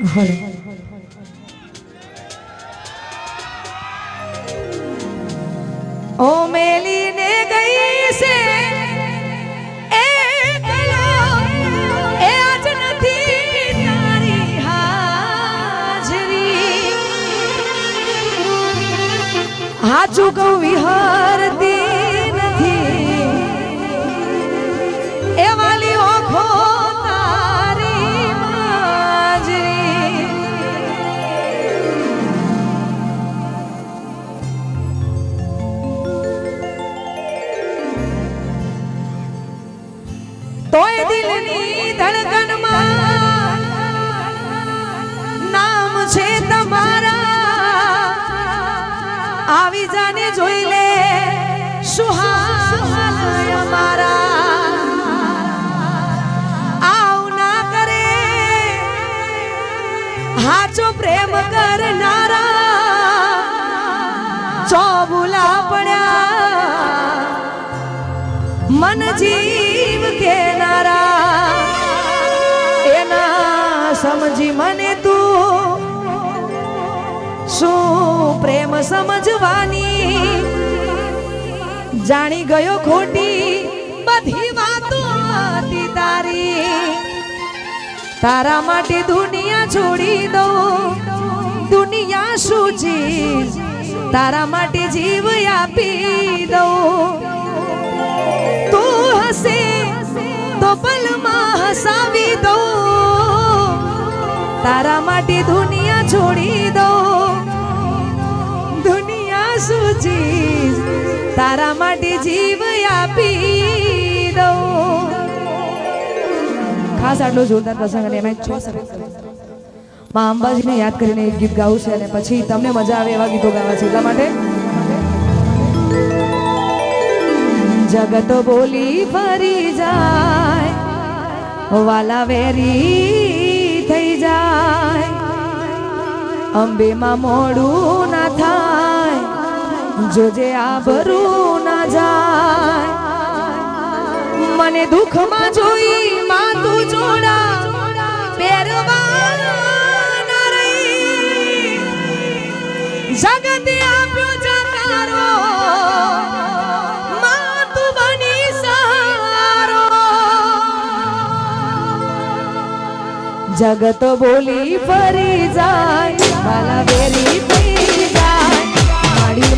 ભલે ઓ મેલીને ગઈ છે એકલો, એ આજ નથી હાચો પ્રેમ કરનારા. ચોબુલા પડ્યા. મન જીવ કેનારા. એના સમજી મને તું શું પ્રેમ સમજવાની? જાણી ગયો ખોટી તારા માટે દુનિયા છોડી દઉં. દુનિયા શું ચીજ તારા માટે જીવ આપી દઉં. તું હસે તો પલમાં હસાવી દઉં. તારા માટે દુનિયા છોડી દઉં. દુનિયા શું તારા માટે જીવ આપી ખાસ આટલો જોરદાર પ્રસંગ અને એમાં છ સરસમાં અંબાજીને યાદ કરીને એક ગીત ગાવું છે અને પછી તમને મજા આવે એવા ગીતો ગાવા છે. એટલા માટે જગત બોલી ફરી જાય, વાલા વેરી થઈ જાય, અંબેમાં મોડું ના થાય, જોજે આબરું ના જાય. મને દુઃખમાં જોઈ જગત બોલી ફરી જાય વાલા વેરી થઈ જાય માડી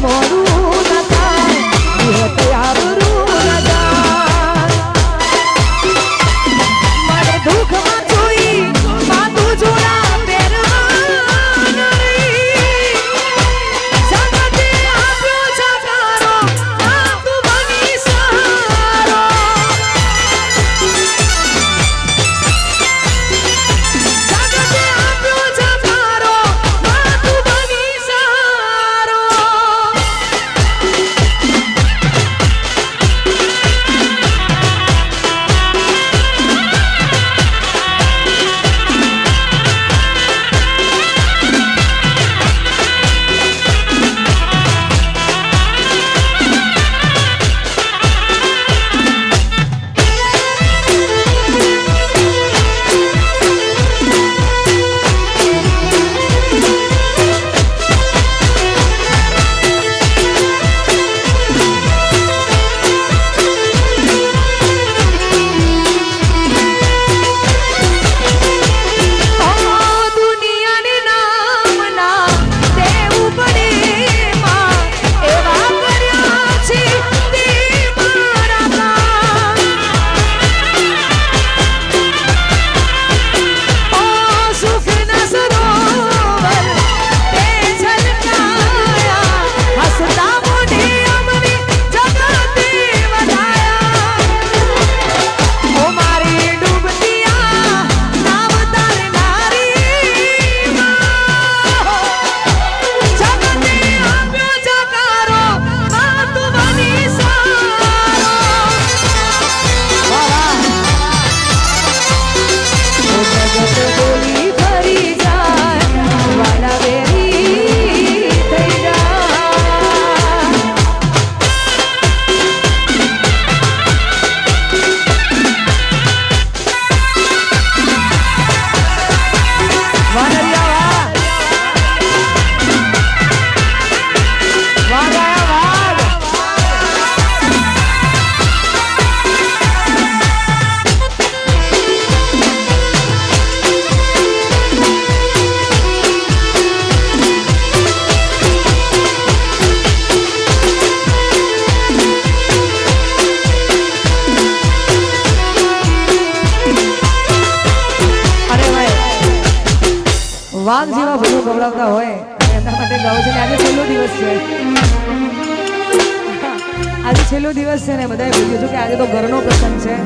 વાઘ જેવા ભૂલો ગવડાવતા હોય એમના માટે ગાઉં છે ને આજે છેલ્લો દિવસ છે. આજે છેલ્લો દિવસ છે ને બધાએ પૂછ્યું છું કે આજે તો ઘરનો પ્રસંગ છે.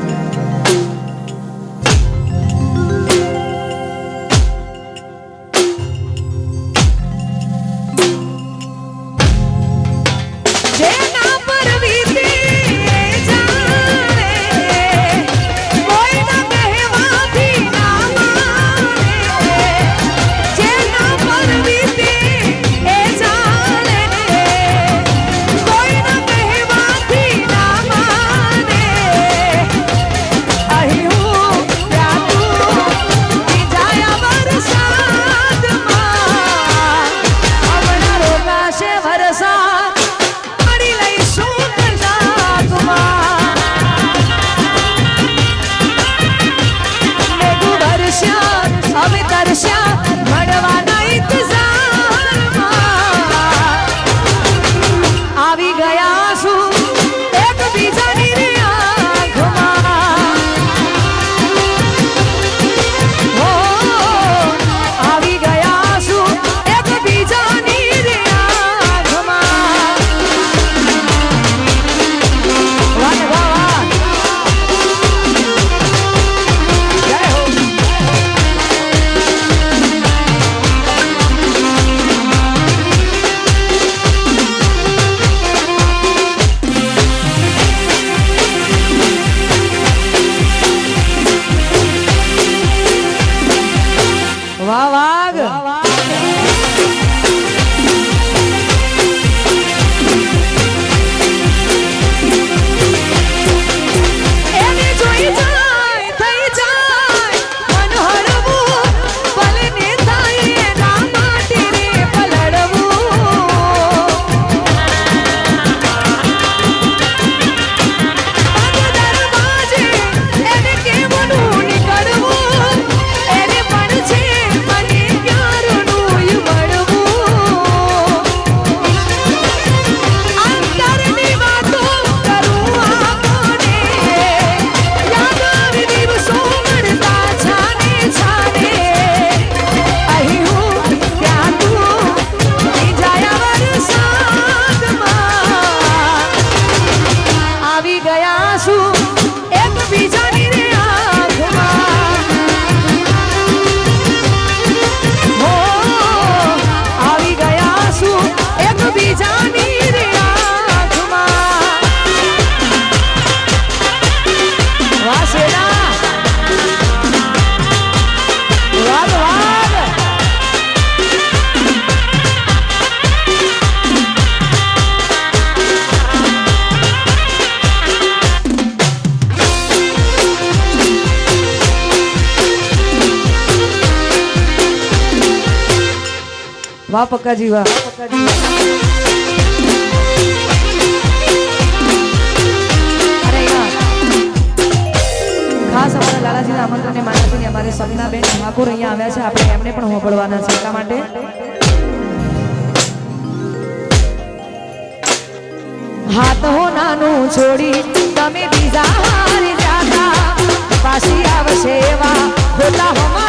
વાહ પક્કાજી, વાહ. ખાસ અમારા લાલાજીના આમંત્રણને માતાજીને અમારે સગનાબેન ઠાકોર અહીંયા આવ્યા છે. આપણે એમને પણ હોંપડવાના છે. એટલા માટે. હાથ હો નાનું છોડી તમે બીજા હારી જાતા. પાછી આવશે એવા ખોટા હોમાં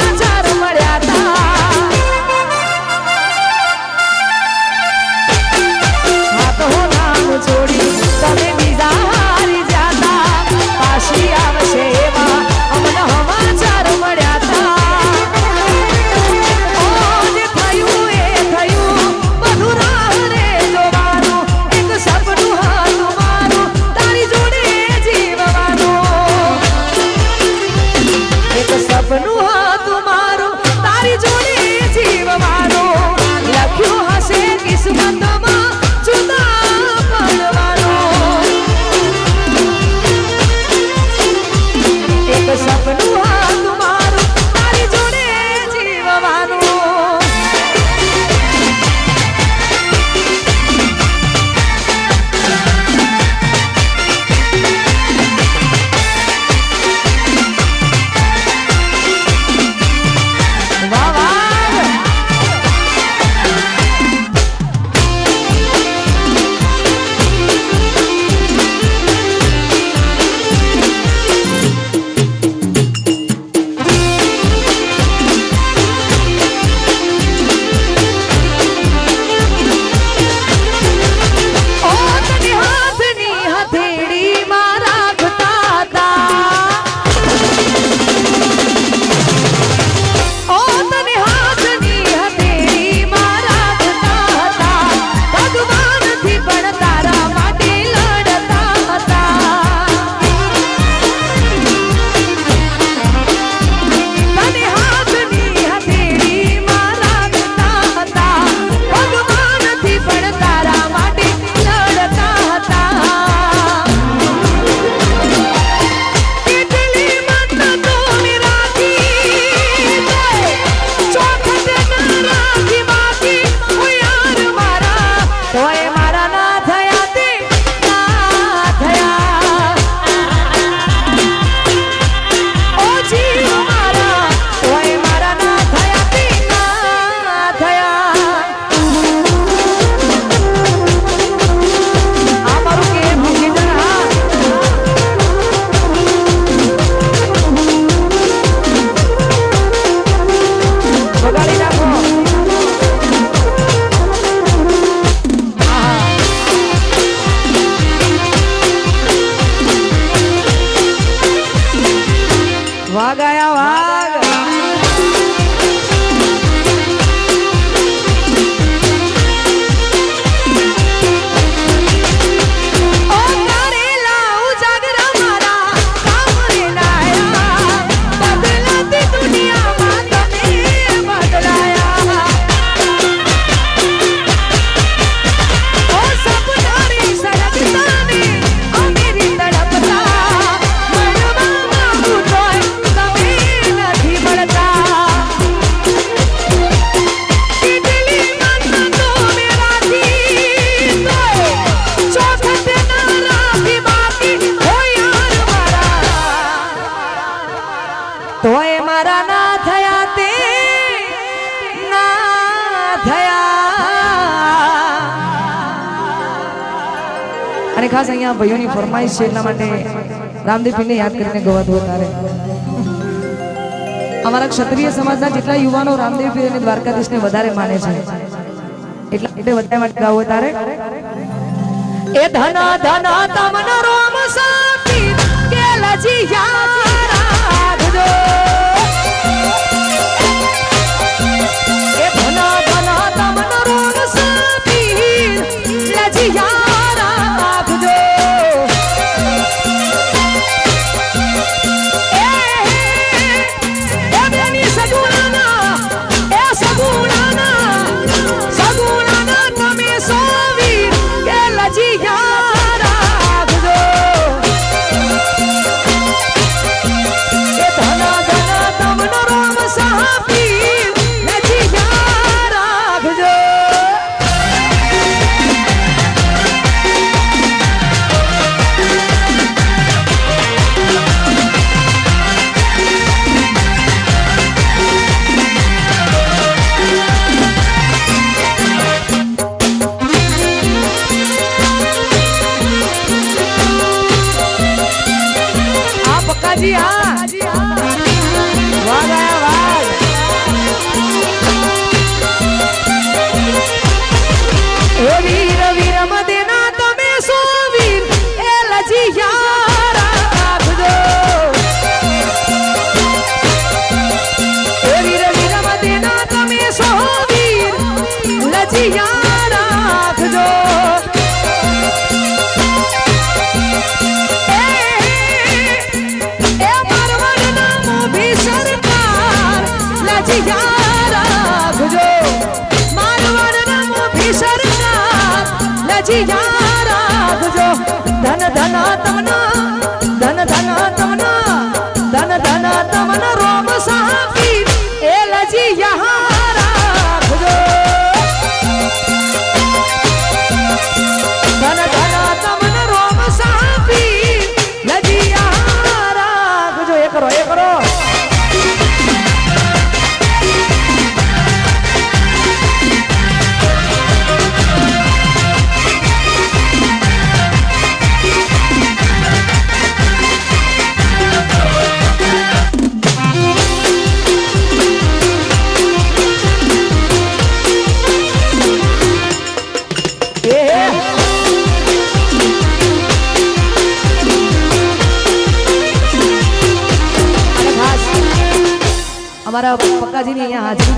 આ ભાઈઓની ફરમાઈશ છે એટલા માટે રામદેવપીને યાદ કરીને ગવાતું વધારે. અમારા ક્ષત્રિય સમાજના જેટલા યુવાનો રામદેવપીર અને દ્વારકાધીશને વધારે માને છે. એટલા એટલે બધા માટે ગાવું વધારે. એ ધના ધના તમન રોમ सजिया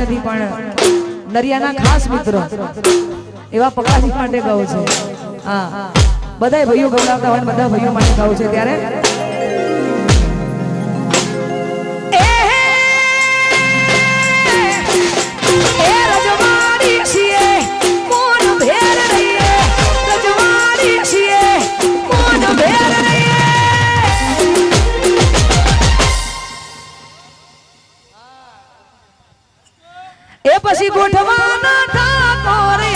નથી, પણ નરિયાના ખાસ મિત્રો એવા પકડાજી માટે ગાઉં છે. હા. બધા ભાઈઓ ગવડાવતા હોય બધા ભાઈઓ માટે ગાઉં છે. ત્યારે বসি বুঠবানা ঠাকুর